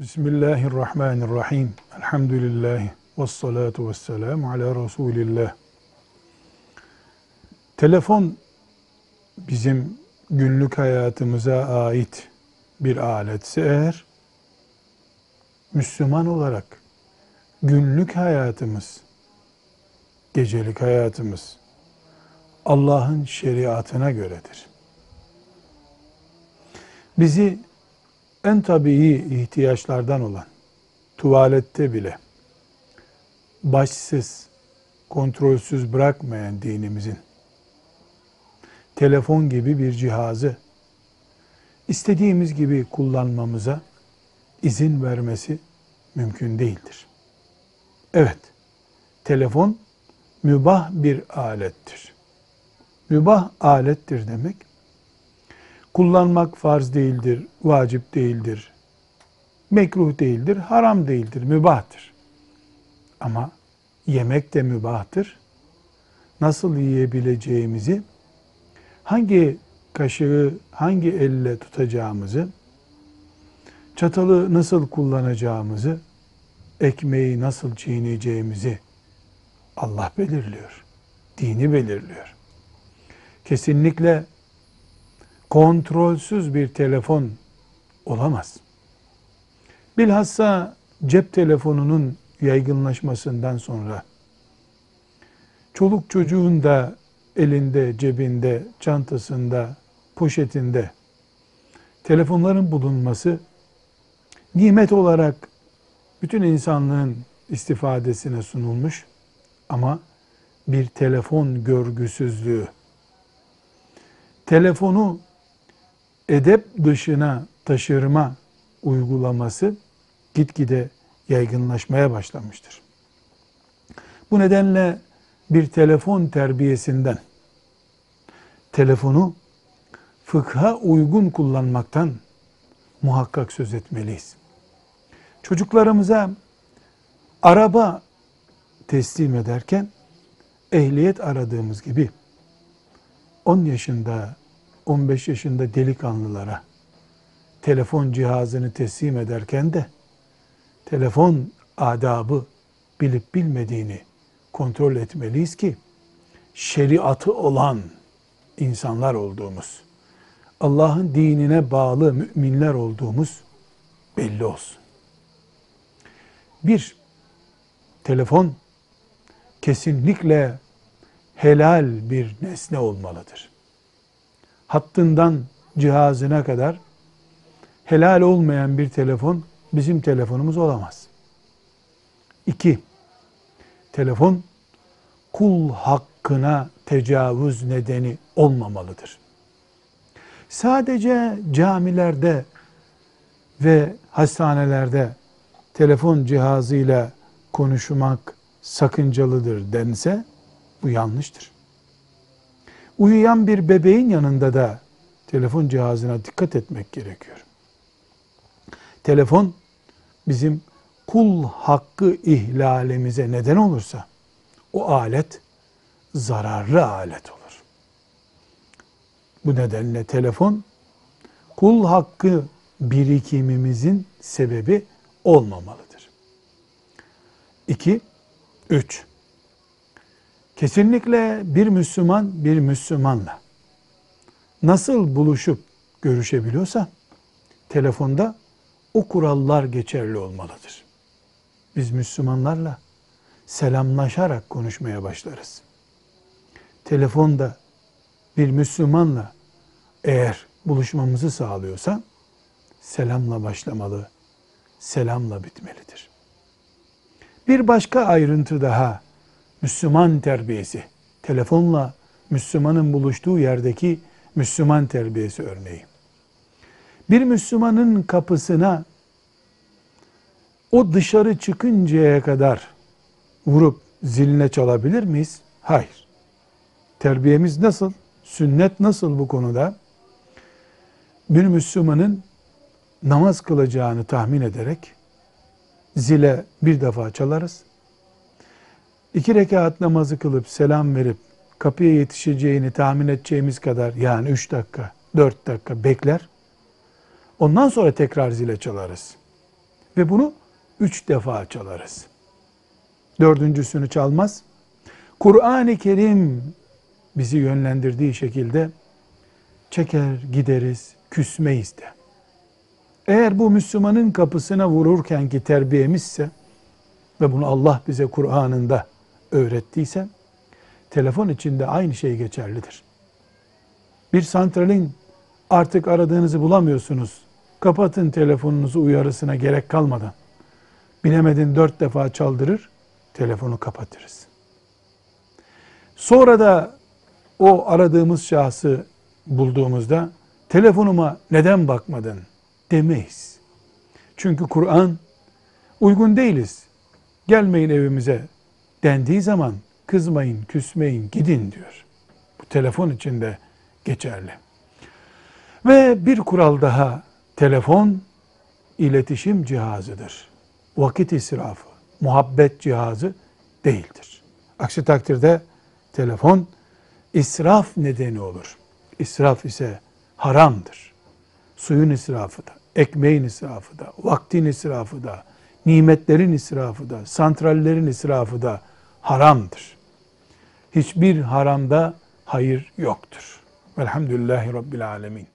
Bismillahirrahmanirrahim. Elhamdülillahi ve salatu ve selamu ala Resulillah. Telefon bizim günlük hayatımıza ait bir aletse eğer, Müslüman olarak günlük hayatımız, gecelik hayatımız Allah'ın şeriatına göredir. Bizi en tabii ihtiyaçlardan olan tuvalette bile başsız, kontrolsüz bırakmayan dinimizin telefon gibi bir cihazı istediğimiz gibi kullanmamıza izin vermesi mümkün değildir. Evet, telefon mübah bir alettir. Mübah alettir demek, kullanmak farz değildir, vacip değildir, mekruh değildir, haram değildir, mübahtır. Ama yemek de mübahtır. Nasıl yiyebileceğimizi, hangi kaşığı hangi elle tutacağımızı, çatalı nasıl kullanacağımızı, ekmeği nasıl çiğneyeceğimizi Allah belirliyor. Dini belirliyor. Kesinlikle kontrolsüz bir telefon olamaz. Bilhassa cep telefonunun yaygınlaşmasından sonra çoluk çocuğun da elinde, cebinde, çantasında, poşetinde telefonların bulunması nimet olarak bütün insanlığın istifadesine sunulmuş ama bir telefon görgüsüzlüğü telefonu edep dışına taşırma uygulaması gitgide yaygınlaşmaya başlamıştır. Bu nedenle bir telefon terbiyesinden, telefonu fıkha uygun kullanmaktan muhakkak söz etmeliyiz. Çocuklarımıza araba teslim ederken ehliyet aradığımız gibi 10 yaşında, 15 yaşında delikanlılara telefon cihazını teslim ederken de telefon adabı bilip bilmediğini kontrol etmeliyiz ki şeriatı olan insanlar olduğumuz, Allah'ın dinine bağlı müminler olduğumuz belli olsun. Bir, telefon kesinlikle helal bir nesne olmalıdır. Hattından cihazına kadar helal olmayan bir telefon bizim telefonumuz olamaz. İki, telefon kul hakkına tecavüz nedeni olmamalıdır. Sadece camilerde ve hastanelerde telefon cihazıyla konuşmak sakıncalıdır dense bu yanlıştır. Uyuyan bir bebeğin yanında da telefon cihazına dikkat etmek gerekiyor. Telefon bizim kul hakkı ihlalimize neden olursa o alet zararlı alet olur. Bu nedenle telefon kul hakkı birikimimizin sebebi olmamalıdır. İki, üç. Kesinlikle bir Müslüman bir Müslümanla nasıl buluşup görüşebiliyorsa telefonda o kurallar geçerli olmalıdır. Biz Müslümanlarla selamlaşarak konuşmaya başlarız. Telefonda bir Müslümanla eğer buluşmamızı sağlıyorsa selamla başlamalı, selamla bitmelidir. Bir başka ayrıntı daha Müslüman terbiyesi. Telefonla Müslümanın buluştuğu yerdeki Müslüman terbiyesi örneği. Bir Müslümanın kapısına o dışarı çıkıncaya kadar vurup ziline çalabilir miyiz? Hayır. Terbiyemiz nasıl? Sünnet nasıl bu konuda? Bir Müslümanın namaz kılacağını tahmin ederek zile bir defa çalarız. İki rekat namazı kılıp selam verip kapıya yetişeceğini tahmin edeceğimiz kadar yani üç dakika, dört dakika bekler. Ondan sonra tekrar zile çalarız. Ve bunu üç defa çalarız. Dördüncüsünü çalmaz. Kur'an-ı Kerim bizi yönlendirdiği şekilde çeker gideriz, küsmeyiz de. Eğer bu Müslümanın kapısına vururken ki terbiyemizse ve bunu Allah bize Kur'an'ında öğrettiyse telefon içinde aynı şey geçerlidir. Bir santralin artık aradığınızı bulamıyorsunuz. Kapatın telefonunuzu uyarısına gerek kalmadan. Bilemedin dört defa çaldırır, telefonu kapatırız. Sonra da o aradığımız şahsı bulduğumuzda telefonuma neden bakmadın demeyiz. Çünkü Kur'an uygun değiliz. Gelmeyin evimize dendiği zaman kızmayın, küsmeyin, gidin diyor. Bu telefon içinde geçerli. Ve bir kural daha telefon iletişim cihazıdır. Vakit israfı, muhabbet cihazı değildir. Aksi takdirde telefon israf nedeni olur. İsraf ise haramdır. Suyun israfı da, ekmeğin israfı da, vaktin israfı da, nimetlerin israfı da, santrallerin israfı da haramdır. Hiçbir haramda hayır yoktur. Velhamdülillahi Rabbil Alemin.